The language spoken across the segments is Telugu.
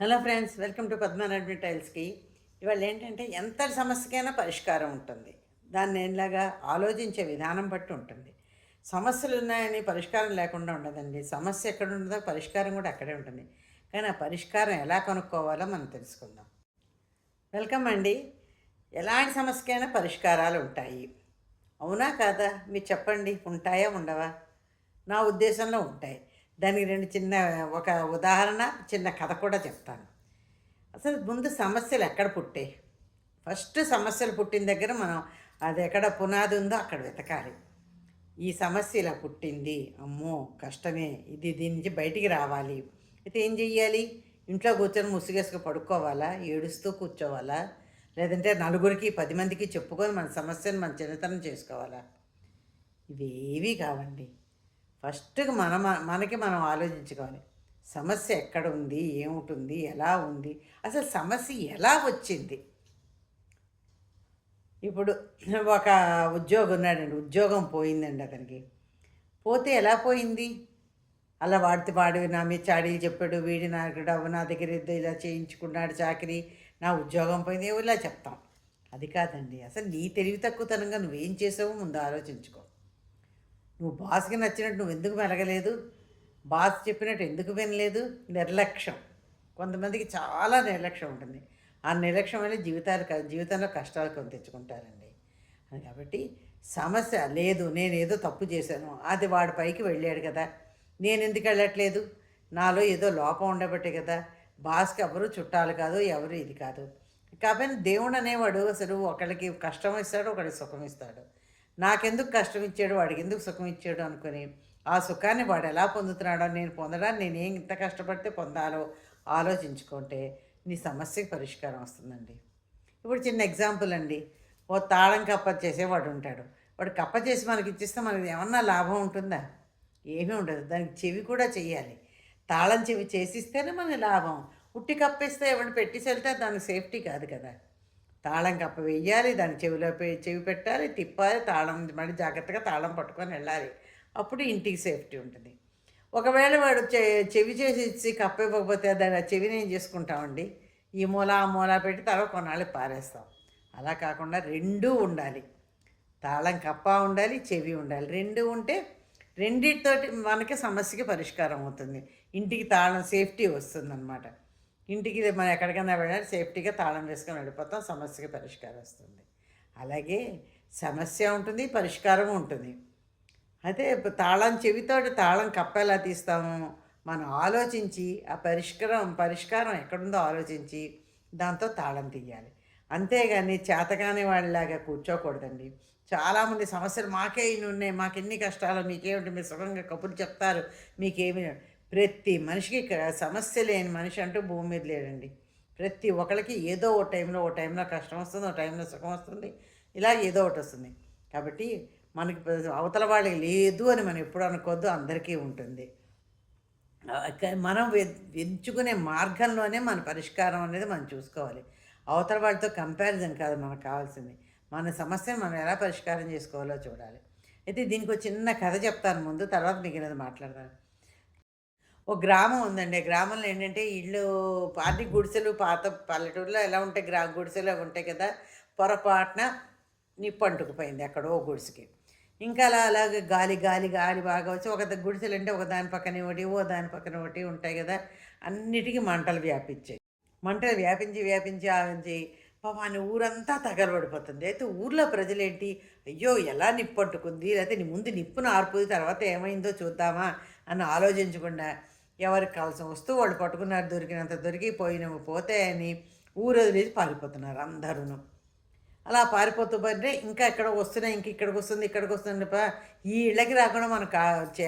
Hello friends welcome to Padmanabhi టైల్స్కి. ఇవాళ ఏంటంటే ఎంత సమస్యకైనా పరిష్కారం ఉంటుంది. దాన్ని ఏంలాగా ఆలోచించే విధానం బట్టి ఉంటుంది. సమస్యలు ఉన్నాయని పరిష్కారం లేకుండా ఉండదండి. సమస్య ఎక్కడ ఉండదో పరిష్కారం కూడా అక్కడే ఉంటుంది. కానీ ఆ పరిష్కారం ఎలా కొనుక్కోవాలో మనం తెలుసుకుందాం. వెల్కమ్ అండి. ఎలాంటి సమస్యకైనా పరిష్కారాలు ఉంటాయి. అవునా కాదా? మీరు చెప్పండి. ఉంటాయా? ఉండవా? నా ఉద్దేశంలో ఉంటాయి. దానికి రెండు చిన్న ఒక ఉదాహరణ చిన్న కథ కూడా చెప్తాను. అసలు ముందు సమస్యలు ఎక్కడ పుట్టాయి? ఫస్ట్ సమస్యలు పుట్టిన దగ్గర మనం అది ఎక్కడ పునాది ఉందో అక్కడ వెతకాలి. ఈ సమస్య ఇలా పుట్టింది అమ్మో కష్టమే ఇది దీని నుంచి బయటికి రావాలి. అయితే ఏం చెయ్యాలి? ఇంట్లో కూర్చొని ముసుగేసుకు పడుకోవాలా? ఏడుస్తూ కూర్చోవాలా? లేదంటే నలుగురికి పది మందికి చెప్పుకొని మన సమస్యను మన చిన్నతనం చేసుకోవాలా? ఇవేవి కావండి. ఫస్ట్ మన మనకి మనం ఆలోచించుకోవాలి. సమస్య ఎక్కడ ఉంది ఏముంటుంది? ఎలా ఉంది? అసలు సమస్య ఎలా వచ్చింది? ఇప్పుడు ఒక ఉద్యోగం ఉన్నాడండి. ఉద్యోగం పోయిందండి అతనికి. పోతే ఎలా పోయింది? అలా వాడితే వాడు నా మీద చాడీలు చెప్పాడు. వీడి నాకు డబ్బు నా దగ్గర ఇలా చేయించుకున్నాడు చాకరీ. నా ఉద్యోగం పోయింది. ఇలా చెప్తాం. అది కాదండి. అసలు నీ తెలివి తక్కువతనంగా నువ్వేం చేసావో ముందు ఆలోచించుకో. నువ్వు బాస్కి నచ్చినట్టు నువ్వు ఎందుకు మెలగలేదు? బాస్ చెప్పినట్టు ఎందుకు వినలేదు? నిర్లక్ష్యం. కొంతమందికి చాలా నిర్లక్ష్యం ఉంటుంది. ఆ నిర్లక్ష్యం వల్ల జీవితాలు జీవితంలో కష్టాలు కొని తెచ్చుకుంటారండి. కాబట్టి సమస్య లేదు నేను ఏదో తప్పు చేశాను అది వాడి పైకి వెళ్ళాడు కదా నేను ఎందుకు వెళ్ళట్లేదు? నాలో ఏదో లోపం ఉండబట్టే కదా బాస్కి ఎవరు చుట్టాలు కాదు ఎవరు ఇది కాదు. కాబట్టి దేవుడు అనేవాడు అసలు ఒకళ్ళకి కష్టం ఇస్తాడు ఒకళ్ళకి సుఖం ఇస్తాడు. నాకెందుకు కష్టం ఇచ్చాడు? వాడికి ఎందుకు సుఖం ఇచ్చాడు అనుకుని ఆ సుఖాన్ని వాడు ఎలా పొందుతున్నాడో నేను పొందడానికి నేను ఏం ఇంత కష్టపడితే పొందాలో ఆలోచించుకుంటే నీ సమస్యకి పరిష్కారం వస్తుందండి. ఇప్పుడు చిన్న ఎగ్జాంపుల్ అండి. ఓ తాళం కప్ప చేసేవాడు ఉంటాడు. వాడు కప్ప చేసి మనకి ఇచ్చిస్తే మనకి ఏమన్నా లాభం ఉంటుందా? ఏమీ ఉండదు. దానికి చెవి కూడా చెయ్యాలి. తాళం చెవి చేసిస్తేనే మనకి లాభం. ఉట్టి కప్పేస్తే ఎవరిని పెట్టేసి వెళ్తే దానికి సేఫ్టీ కాదు కదా. తాళం కప్ప వేయాలి దాని చెవిలో పె- చెవి పెట్టాలి తిప్పాలి తాళం మళ్ళీ జాగ్రత్తగా తాళం పట్టుకొని వెళ్ళాలి. అప్పుడు ఇంటికి సేఫ్టీ ఉంటుంది. ఒకవేళ వాడు చె చెవి చేసి ఇచ్చి కప్ప ఇవ్వకపోతే దాని చెవిని ఏం చేసుకుంటామండి ఈ మూల ఆ మూల పెట్టి తర్వాత కొన్నాళ్ళు పారేస్తాం. అలా కాకుండా రెండూ ఉండాలి. తాళం కప్ప ఉండాలి చెవి ఉండాలి. రెండు ఉంటే రెండిటితోటి మనకి సమస్యకి పరిష్కారం అవుతుంది. ఇంటికి తాళం సేఫ్టీ వస్తుందన్నమాట. ఇంటికి మనం ఎక్కడికైనా వెళ్ళాలి సేఫ్టీగా తాళం వేసుకొని వెళ్ళిపోతాం సమస్యకి పరిష్కారం వస్తుంది. అలాగే సమస్య ఉంటుంది పరిష్కారం ఉంటుంది. అయితే తాళం చెవితో తాళం కప్పేలా తీస్తాము? మనం ఆలోచించి ఆ పరిష్కారం పరిష్కారం ఎక్కడుందో ఆలోచించి దాంతో తాళం తీయాలి. అంతేగాని చేతగాని వాళ్ళలాగా కూర్చోకూడదండి. చాలామంది సమస్యలు మాకే ఇన్ని ఉన్నాయి మాకు ఎన్ని కష్టాలు మీకేమిటి మీరు సుఖంగా కబుర్లు చెప్తారు మీకేమి ప్రతి మనిషికి ఇక్కడ సమస్య లేని మనిషి అంటూ భూమి మీద లేడండి. ప్రతి ఒక్కరికి ఏదో ఓ టైంలో ఓ టైంలో కష్టం వస్తుంది ఓ టైంలో సుఖం వస్తుంది ఇలా ఏదో ఒకటి వస్తుంది. కాబట్టి మనకి అవతల వాళ్ళకి లేదు అని మనం ఎప్పుడు అనుకోవద్దు అందరికీ ఉంటుంది. మనం ఎంచుకునే మార్గంలోనే మన పరిష్కారం అనేది మనం చూసుకోవాలి. అవతల వాళ్ళతో కంపారిజన్ కాదు మనకు కావాల్సింది. మన సమస్యను మనం ఎలా పరిష్కారం చేసుకోవాలో చూడాలి. అయితే దీనికి ఒక చిన్న కథ చెప్తాను ముందు తర్వాత మిగిలినది మాట్లాడతాను. ఒక గ్రామం ఉందండి. ఆ గ్రామంలో ఏంటంటే ఇళ్ళు పార్టీ గుడిసెలు పాత పల్లెటూరులో ఎలా ఉంటాయి గ్రా గుడిసెలు అవి ఉంటాయి కదా పొరపాటున నిప్పంటుకుపోయింది ఎక్కడో గుడిసెకి. ఇంకా అలా అలాగే గాలి గాలి గాలి బాగా వచ్చి ఒక గుడిసెలు అంటే ఒక దాని పక్కన ఒకటి ఓ దాని పక్కన ఒకటి ఉంటాయి కదా అన్నిటికీ మంటలు వ్యాపించాయి. మంటలు వ్యాపించి వ్యాపించి ఆవించి పాపాన్ని ఊరంతా తగలబడిపోతుంది. అయితే ఊర్లో ప్రజలేంటి అయ్యో ఎలా నిప్పు అంటుకుంది లేకపోతే నీ ముందు నిప్పును ఆర్పుది తర్వాత ఏమైందో చూద్దామా అని ఆలోచించకుండా ఎవరికి కావాల్సిన వస్తువు వాళ్ళు పట్టుకున్నారు దొరికినంత దొరికి పోయినవి పోతే అని ఊరు వదిలేసి పారిపోతున్నారు అందరూను. అలా పారిపోతూ పడితే ఇంకా ఎక్కడ వస్తున్నాయి ఇంక ఇక్కడికి వస్తుంది ఇక్కడికి వస్తుంది పా ఈ ఇళ్ళకి రాకుండా మనం కా చే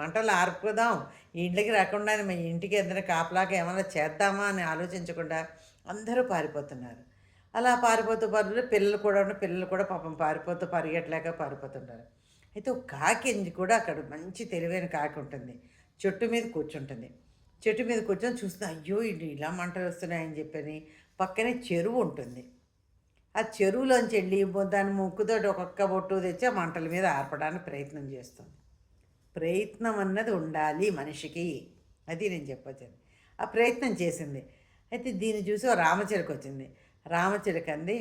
మంటలు ఆర్పుదాం. ఈ ఇళ్ళకి రాకుండా మన ఇంటికి ఏదైనా కాపలాగా ఏమైనా చేద్దామా అని ఆలోచించకుండా అందరూ పారిపోతున్నారు. అలా పారిపోతూ పారిపోతూ పిల్లలు కూడా ఉన్న పిల్లలు కూడా పాపం పారిపోతూ పరిగెట్టలేక పారిపోతుంటారు అయితే ఒక కాకి కూడా అక్కడ మంచి తెలివైన కాకి ఉంటుంది. చెట్టు మీద కూర్చుంటుంది. చెట్టు మీద కూర్చొని చూస్తే అయ్యో ఇది ఇలా మంటలు వస్తున్నాయని చెప్పని పక్కనే చెరువు ఉంటుంది. ఆ చెరువులోంచి వెళ్ళి దాని ముక్కుతోటి ఒక్కొక్క బొట్టు తెచ్చి ఆ మంటల మీద ఆర్పడానికి ప్రయత్నం చేస్తుంది. ప్రయత్నం అన్నది ఉండాలి మనిషికి అది నేను చెప్పొచ్చింది. ఆ ప్రయత్నం చేసింది. అయితే దీన్ని చూసి ఓ రామచిలక వచ్చింది. రామచిలక అంది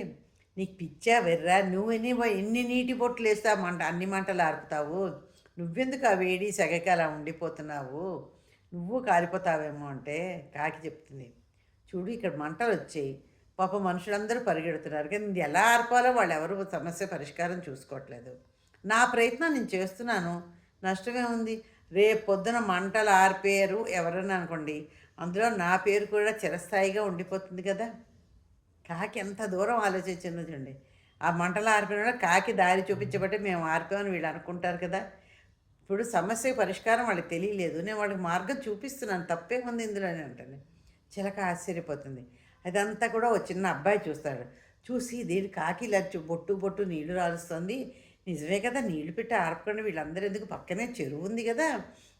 నీకు పిచ్చా వెర్రా నువ్వు ఎన్ని ఎన్ని నీటి బొట్లు వేస్తావు మంట అన్ని మంటలు ఆర్పుతావు? నువ్వెందుకు ఆ వేడి సెగకి అలా ఉండిపోతున్నావు? నువ్వు కాలిపోతావేమో అంటే కాకి చెప్తుంది. చూడు ఇక్కడ మంటలు వచ్చాయి. పాప మనుషులందరూ పరిగెడుతున్నారు. కానీ ఇది ఎలా ఆర్పాలో వాళ్ళు ఎవరు సమస్య పరిష్కారం చూసుకోవట్లేదు. నా ప్రయత్నం నేను చేస్తున్నాను. నష్టమే ఉంది. రేపు పొద్దున మంటలు ఆర్పేరు ఎవరన్నా అనుకోండి. అందులో నా పేరు కూడా చిరస్థాయిగా ఉండిపోతుంది కదా. కాకి ఎంత దూరం ఆలోచించిందో చూడండి. ఆ మంటలు ఆర్పిన కాకి దారి చూపించబట్టి మేము ఆర్పామని వీళ్ళు అనుకుంటారు కదా. ఇప్పుడు సమస్య పరిష్కారం వాళ్ళకి తెలియలేదు. నేను వాళ్ళకి మార్గం చూపిస్తున్నాను. తప్పే ఉంది ఇందులో అని అంటాను చిలక ఆశ్చర్యపోతుంది. అదంతా కూడా ఒక చిన్న అబ్బాయి చూస్తాడు. చూసి దీని కాకి లచ్చు బొట్టు బొట్టు నీళ్ళు రాలుస్తుంది. నిజమే కదా నీళ్ళు పెట్టి ఆర్పకుండా. వీళ్ళందరూ ఎందుకు? పక్కనే చెరువు ఉంది కదా.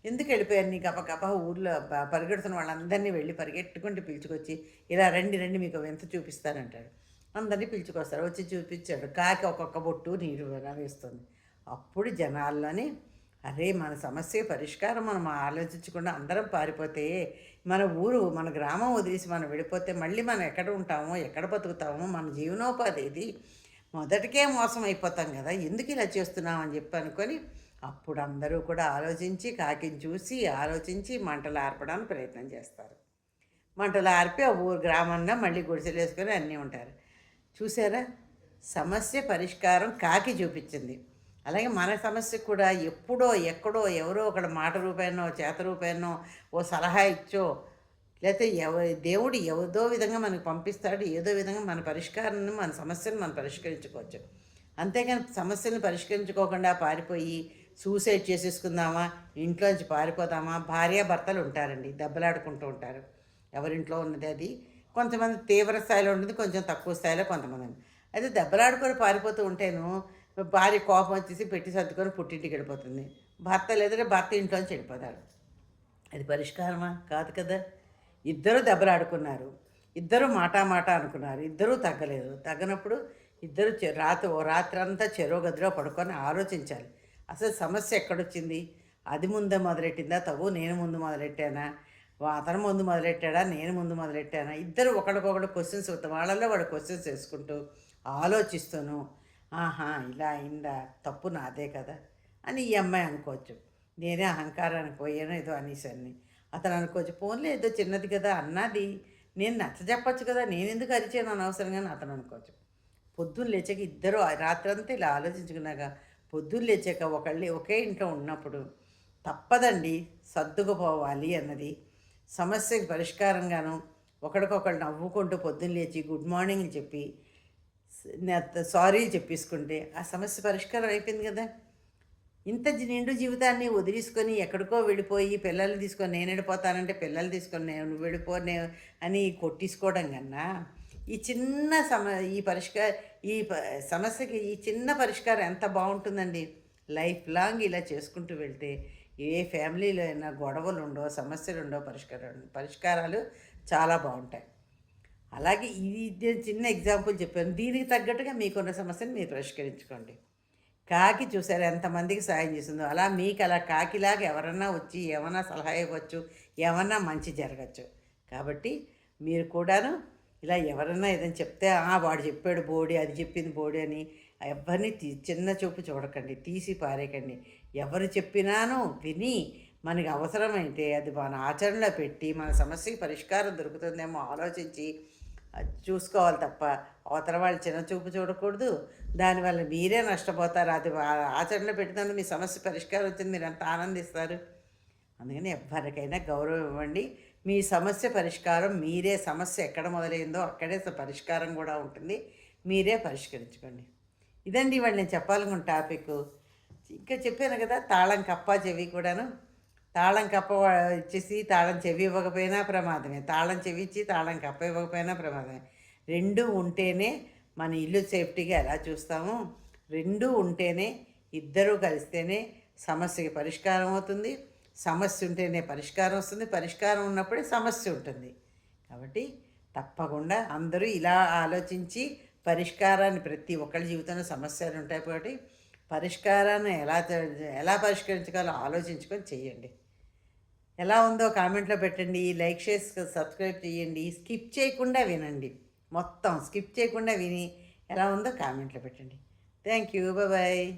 ఎందుకు వెళ్ళిపోయారు? నీకు గప గప ఊర్లో పరిగెడుతున్న వాళ్ళందరినీ వెళ్ళి పరిగెట్టుకుంటూ పిలుచుకొచ్చి ఇలా రండి రండి మీకు ఎంత చూపిస్తానంటాడు. అందరినీ పిలుచుకొస్తారు. వచ్చి చూపించాడు. కాకి ఒక్కొక్క బొట్టు నీరు వేస్తుంది అప్పుడు జనాల్లోనే అరే మన సమస్య పరిష్కారం మనం ఆలోచించకుండా అందరం పారిపోతే మన ఊరు మన గ్రామం వదిలేసి మనం వెళ్ళిపోతే మళ్ళీ మనం ఎక్కడ ఉంటామో ఎక్కడ బతుకుతామో మన జీవనోపాధి ఇది మొదటికే మోసం అయిపోతాం కదా ఎందుకు ఇలా చేస్తున్నాం అని చెప్పి అనుకొని అప్పుడు అందరూ కూడా ఆలోచించి కాకిని చూసి ఆలోచించి మంటలు ఆర్పడానికి ప్రయత్నం చేస్తారు. మంటలు ఆర్పి ఆ ఊరు గ్రామంలో మళ్ళీ గుడిసెలు వేసుకొని అన్నీ ఉంటారు. చూసారా? సమస్య పరిష్కారం కాకి చూపించింది. అలాగే మన సమస్య కూడా ఎప్పుడో ఎక్కడో ఎవరో ఒకళ్ళ మాట రూపాయనో చేత రూపాయనో ఓ సలహా ఇచ్చో లేకపోతే ఎవ దేవుడు ఏదో విధంగా మనకు పంపిస్తాడు ఏదో విధంగా మన పరిష్కారాన్ని మన సమస్యను మనం పరిష్కరించుకోవచ్చు. అంతేగాని సమస్యను పరిష్కరించుకోకుండా పారిపోయి సూసైడ్ చేసేసుకుందామా ఇంట్లోంచి పారిపోదామా భార్యాభర్తలు ఉంటారండి దెబ్బలాడుకుంటూ ఉంటారు. ఎవరింట్లో ఉన్నది అది. కొంతమంది తీవ్ర స్థాయిలో ఉంటుంది కొంచెం తక్కువ స్థాయిలో కొంతమంది. అయితే దెబ్బలాడుకొని పారిపోతూ ఉంటేను భార్య కోపం వచ్చేసి పెట్టి సర్దుకొని పుట్టింటికి వెళ్ళిపోతుంది. భర్త లేదంటే భర్త ఇంట్లోంచి వెళ్ళిపోతాడు. అది పరిష్కారమా? కాదు కదా. ఇద్దరు దెబ్బలాడుకున్నారు ఇద్దరు మాటా మాట అనుకున్నారు. ఇద్దరూ తగ్గలేదు. తగ్గనప్పుడు ఇద్దరు చె- రాత్రి ఓ రాత్రి అంతా చెరో గదిలో పడుకొని ఆలోచించాలి. అసలు సమస్య ఎక్కడొచ్చింది? అది ముందే మొదలెట్టిందా? తగు నేను ముందు మొదలెట్టానా? అతను ముందు మొదలెట్టాడా? నేను ముందు మొదలెట్టానా? ఇద్దరు ఒకడికొకడు క్వశ్చన్స్ వాళ్ళల్లో వాడు క్వశ్చన్స్ వేసుకుంటూ ఆలోచిస్తూను. ఆహా ఇలా అయిందా? తప్పు నాదే కదా అని ఈ అమ్మాయి అనుకోవచ్చు. నేనే అహంకారానికి పోయాను ఏదో అనేసాన్ని అతను అనుకోవచ్చు పోన్లే ఏదో చిన్నది కదా అన్నది. నేను నచ్చ చెప్పచ్చు కదా నేను ఎందుకు అరిచాను అనవసరంగా అతను అనుకోవచ్చు. పొద్దున్న లేచాక ఇద్దరు రాత్రంతా ఇలా ఆలోచించుకున్నాక పొద్దున్న లేచాక ఒకళ్ళు ఒకే ఇంట్లో ఉన్నప్పుడు తప్పదండి సర్దుకుపోవాలి అన్నది. సమస్యకి పరిష్కారంగాను ఒకడికొకళ్ళు నవ్వుకుంటూ పొద్దున్న లేచి గుడ్ మార్నింగ్ చెప్పి సారీ చెప్పేసుకుంటే ఆ సమస్య పరిష్కారం అయిపోయింది కదా. ఇంత నిండు జీవితాన్ని వదిలేసుకొని ఎక్కడికో వెళ్ళిపోయి పిల్లల్ని తీసుకొని నేను వెళ్ళిపోతానంటే పిల్లలు తీసుకొని నేను నువ్వు అని కొట్టించుకోవడం కన్నా ఈ చిన్న సమ ఈ పరిష్కార ఈ సమస్యకి ఈ చిన్న పరిష్కారం ఎంత బాగుంటుందండి. లైఫ్ లాంగ్ ఇలా చేసుకుంటూ వెళ్తే ఏ ఫ్యామిలీలో అయినా గొడవలు ఉండో సమస్యలు ఉండో పరిష్కారం పరిష్కారాలు చాలా బాగుంటాయి. అలాగే ఇది నేను చిన్న ఎగ్జాంపుల్ చెప్పాను. దీనికి తగ్గట్టుగా మీకున్న సమస్యను మీరు పరిష్కరించుకోండి. కాకి చూసారు ఎంతమందికి సాయం చేసిందో? అలా మీకు అలా కాకిలాగా ఎవరన్నా వచ్చి ఏమన్నా సలహా ఇవ్వచ్చు ఏమన్నా మంచి జరగచ్చు. కాబట్టి మీరు కూడాను ఇలా ఎవరన్నా ఏదైనా చెప్తే "ఆ, వాడు చెప్పాడు బోడి అది చెప్పింది బోడి అని ఎవరిని తీ చిన్న చూపు చూడకండి తీసి పారేయకండి. ఎవరు చెప్పినానో విని మనకి అవసరమైతే అది మన ఆచరణలో పెట్టి మన సమస్యకి పరిష్కారం దొరుకుతుందేమో ఆలోచించి చూసుకోవాలి తప్ప అవతల వాళ్ళు చిన్న చూపు చూడకూడదు. దానివల్ల మీరే నష్టపోతారు. అది ఆచరణలో పెట్టినందుకు మీ సమస్య పరిష్కారం వచ్చింది మీరు ఎంత ఆనందిస్తారు? అందుకని ఎవరికైనా గౌరవం ఇవ్వండి. మీ సమస్య పరిష్కారం మీరే సమస్య ఎక్కడ మొదలైందో అక్కడే పరిష్కారం కూడా ఉంటుంది. మీరే పరిష్కరించుకోండి. ఇదండి ఇవాళ నేను చెప్పాలనుకున్న టాపిక్. ఇంకా చెప్పాను కదా తాళం కప్ప చెవి కూడాను. తాళం కప్ప ఇచ్చేసి తాళం చెవి ఇవ్వకపోయినా ప్రమాదమే. తాళం చెవి ఇచ్చి తాళం కప్ప ఇవ్వకపోయినా ప్రమాదమే. రెండు ఉంటేనే మన ఇల్లు సేఫ్టీగా ఎలా చూస్తాము రెండు ఉంటేనే ఇద్దరూ కలిస్తేనే సమస్యకి పరిష్కారం అవుతుంది. సమస్య ఉంటేనే పరిష్కారం వస్తుంది. పరిష్కారం ఉన్నప్పుడే సమస్య ఉంటుంది. కాబట్టి తప్పకుండా అందరూ ఇలా ఆలోచించి పరిష్కారాన్ని ప్రతి ఒక్కరి జీవితంలో సమస్యలు ఉంటాయి కాబట్టి పరిష్కారాన్ని ఎలా ఎలా పరిష్కరించగలో ఆలోచించుకొని చేయండి. ఎలా ఉందో కామెంట్లో పెట్టండి. లైక్ చేసి సబ్స్క్రైబ్ చేయండి. స్కిప్ చేయకుండా వినండి. మొత్తం స్కిప్ చేయకుండా విని ఎలా ఉందో కామెంట్లో పెట్టండి. Thank you bye